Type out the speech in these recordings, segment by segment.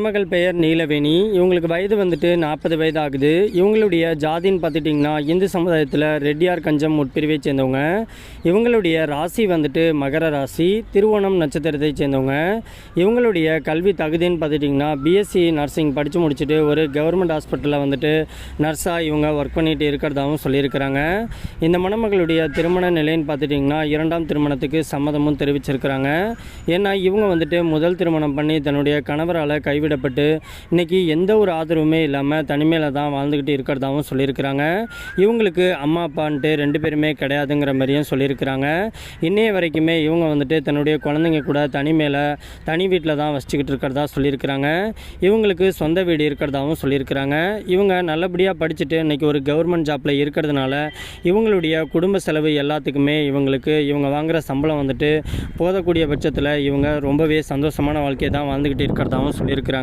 மணமகள் பெயர் நீலவேணி. இவங்களுக்கு வயது வந்துட்டு நாற்பது வயது ஆகுது இவங்களுடைய ஜாதின்னு பார்த்துட்டிங்கன்னா இந்து சமுதாயத்தில் ரெட்டியார் கஞ்சம் உட்பிரிவை சேர்ந்தவங்க. இவங்களுடைய ராசி வந்துட்டு மகர ராசி திருவோணம் நட்சத்திரத்தை சேர்ந்தவங்க. இவங்களுடைய கல்வி தகுதின்னு பார்த்துட்டிங்கன்னா பிஎஸ்சி நர்சிங் படித்து முடிச்சுட்டு ஒரு கவர்மெண்ட் ஹாஸ்பிட்டலில் வந்துட்டு நர்ஸாக இவங்க ஒர்க் பண்ணிட்டு இருக்கிறதாகவும் சொல்லியிருக்கிறாங்க. இந்த மணமகளுடைய திருமண நிலைன்னு பார்த்துட்டிங்கன்னா இரண்டாம் திருமணத்துக்கு சம்மதமும் தெரிவிச்சிருக்கிறாங்க. ஏன்னா இவங்க வந்துட்டு முதல் திருமணம் பண்ணி தன்னுடைய கணவரால் கைவிடப்பட்டு இன்னைக்கு எந்த ஒரு ஆதரவுமே இல்லாமல் தனிமையில் தான் வாழ்ந்துக்கிட்டு இருக்கிறதாகவும் சொல்லியிருக்கிறாங்க. இவங்களுக்கு அம்மா அப்பான்ட்டு ரெண்டு பேருமே கிடையாதுங்கிற மாதிரியும் சொல்லியிருக்கிறாங்க. இன்னைய வரைக்குமே இவங்க வந்துட்டு தன்னுடைய குழந்தைங்க கூட தனிமையில் தனி வீட்டில் தான் வசிச்சுக்கிட்டு இருக்கிறதா சொல்லியிருக்கிறாங்க. இவங்களுக்கு சொந்த வீடு இருக்கிறதாகவும் சொல்லியிருக்கிறாங்க. இவங்க நல்லபடியாக படிச்சுட்டு இன்றைக்கி ஒரு கவர்மெண்ட் ஜாப்பில் இருக்கிறதுனால இவங்களுடைய குடும்ப செலவு எல்லாத்துக்குமே இவங்களுக்கு இவங்க வாங்குகிற சம்பளம் வந்துட்டு போதக்கூடிய பட்சத்தில் இவங்க ரொம்பவே சந்தோஷமான வாழ்க்கையை தான் வாழ்ந்துக்கிட்டு இருக்கிறதாகவும் சொல்லியிருக்கிறாங்க.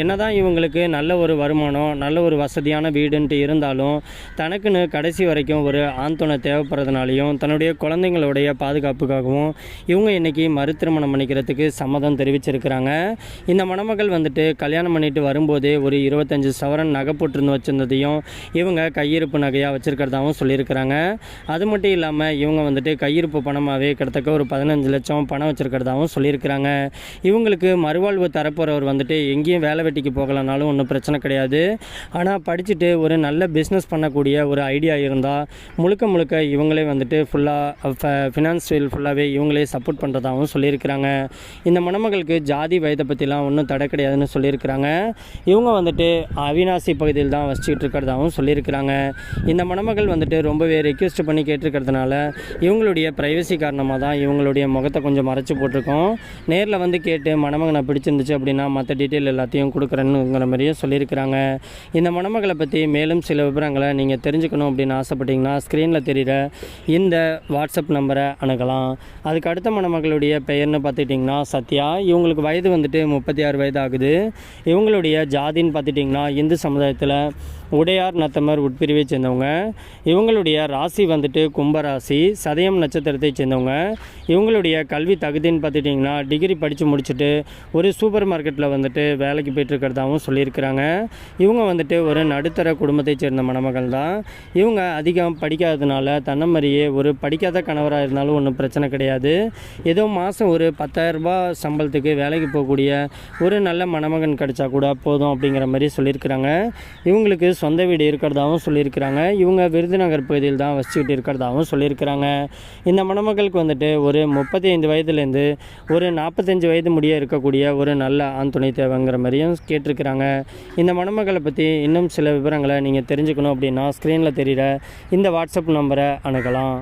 என்னதான் இவங்களுக்கு நல்ல ஒரு வருமானம் நல்ல ஒரு வசதியான வீடுன்ட்டு இருந்தாலும் தனக்குன்னு கடைசி வரைக்கும் ஒரு ஆந்தோனை தேவைப்படுறதுனாலையும் தன்னுடைய குழந்தைங்களுடைய பாதுகாப்புக்காகவும் இவங்க இன்னைக்கு மறு திருமணம் பண்ணிக்கிறதுக்கு சம்மதம் தெரிவிச்சிருக்கிறாங்க. இந்த மணமகள் வந்துட்டு கல்யாணம் பண்ணிட்டு வரும்போதே ஒரு இருபத்தஞ்சு சவரன் நகை போட்டிருந்து வச்சிருந்ததையும் இவங்க கையிருப்பு நகையாக வச்சுருக்கிறதாகவும் சொல்லியிருக்கிறாங்க. அது மட்டும் இல்லாமல் இவங்க வந்துட்டு கையிருப்பு பணமாகவே கிட்டத்தட்ட ஒரு பதினஞ்சு லட்சம் பணம் வச்சுருக்கிறதாகவும் சொல்லியிருக்கிறாங்க. இவங்களுக்கு மறுவாழ்வு தரப்போகிறவர் வந்துட்டு எங்கேயும் வேலை வெட்டிக்கு போகலனாலும் ஒன்றும் பிரச்சனை கிடையாது. ஆனால் படிச்சுட்டு ஒரு நல்ல பிஸ்னஸ் பண்ணக்கூடிய ஒரு ஐடியா இருந்தால் முழுக்க முழுக்க இவங்களே வந்துட்டு ஃபுல்லாக ஃபினான்ஷியல் ஃபுல்லாகவே இவங்களே சப்போர்ட் பண்ணுறதாகவும் சொல்லியிருக்கிறாங்க. இந்த மணமகளுக்கு ஜாதி வயதை பற்றிலாம் ஒன்றும் தடை கிடையாதுன்னு சொல்லியிருக்கிறாங்க. இவங்க வந்துட்டு அவினாசி பகுதியில் தான் வச்சுக்கிட்டு இருக்கிறதாகவும் சொல்லியிருக்கிறாங்க. இந்த மணமகள் வந்துட்டு ரொம்பவே ரெக்வெஸ்ட் பண்ணி கேட்டிருக்கிறதுனால இவங்களுடைய ப்ரைவசி காரணமாக தான் இவங்களுடைய முகத்தை கொஞ்சம் மறைச்சி போட்டிருக்கோம். நேரில் வந்து கேட்டு மணமகனை பிடிச்சிருந்துச்சு அப்படின்னா மற்ற டீட்டெயில் எல்லாத்தையும் கொடுக்குறேன்னுங்கிற மாதிரியும் சொல்லியிருக்கிறாங்க. இந்த மணமகளை பற்றி மேலும் சில விவரங்களை நீங்கள் தெரிஞ்சுக்கணும் அப்படின்னு ஆசைப்பட்டீங்கன்னா ஸ்க்ரீனில் தெரிகிற இந்த வாட்ஸ்அப் நம்பரை அணுகலாம். அதுக்கு அடுத்த மணமகளுடைய பெயர்னு பார்த்துட்டிங்கன்னா சத்யா. இவங்களுக்கு வயது வந்துட்டு முப்பத்தி ஆறு வயது ஆகுது. இவங்களுடைய ஜாதின்னு பார்த்துட்டிங்கன்னா இந்து சமுதாயத்தில் உடையார் நத்தமர் உட்பிரிவை சேர்ந்தவங்க. இவங்களுடைய ராசி வந்துட்டு கும்பராசி சதயம் நட்சத்திரத்தை சேர்ந்தவங்க. இவங்களுடைய கல்வி தகுதின்னு பார்த்துட்டிங்கன்னா டிகிரி படித்து முடிச்சுட்டு ஒரு சூப்பர் மார்க்கெட்டில் வந்துட்டு வேலைக்கு போயிட்டுருக்கிறதாகவும் சொல்லியிருக்கிறாங்க. இவங்க வந்துட்டு ஒரு நடுத்தர குடும்பத்தை சேர்ந்த மணமகள் தான். இவங்க அதிகம் படிக்காததுனால தன்னை மாதிரியே ஒரு படிக்காத கணவராக இருந்தாலும் ஒன்றும் பிரச்சனை கிடையாது. ஏதோ மாதம் ஒரு பத்தாயிரரூபா சம்பளத்துக்கு வேலைக்கு போகக்கூடிய ஒரு நல்ல மணமகன் கிடைச்சா கூட போதும் அப்படிங்கிற மாதிரி சொல்லியிருக்கிறாங்க. இவங்களுக்கு சொந்த வீடு இருக்கிறதாகவும் சொல்லியிருக்கிறாங்க. இவங்க விருதுநகர் பகுதியில் தான் வசிச்சுக்கிட்டு இருக்கிறதாகவும் சொல்லியிருக்கிறாங்க. இந்த மணமகளுக்கு வந்துட்டு ஒரு முப்பத்தி ஐந்து வயதுலேருந்து ஒரு நாற்பத்தஞ்சு வயது முடிய இருக்கக்கூடிய ஒரு நல்ல ஆண் துணை தேவைங்கிற மாதிரியும் கேட்டிருக்கிறாங்க. இந்த மணமகளை பற்றி இன்னும் சில விவரங்களை நீங்கள் தெரிஞ்சுக்கணும் அப்படின்னா ஸ்க்ரீனில் தெரிகிற இந்த வாட்ஸ்அப் நம்பரை அணுகலாம்.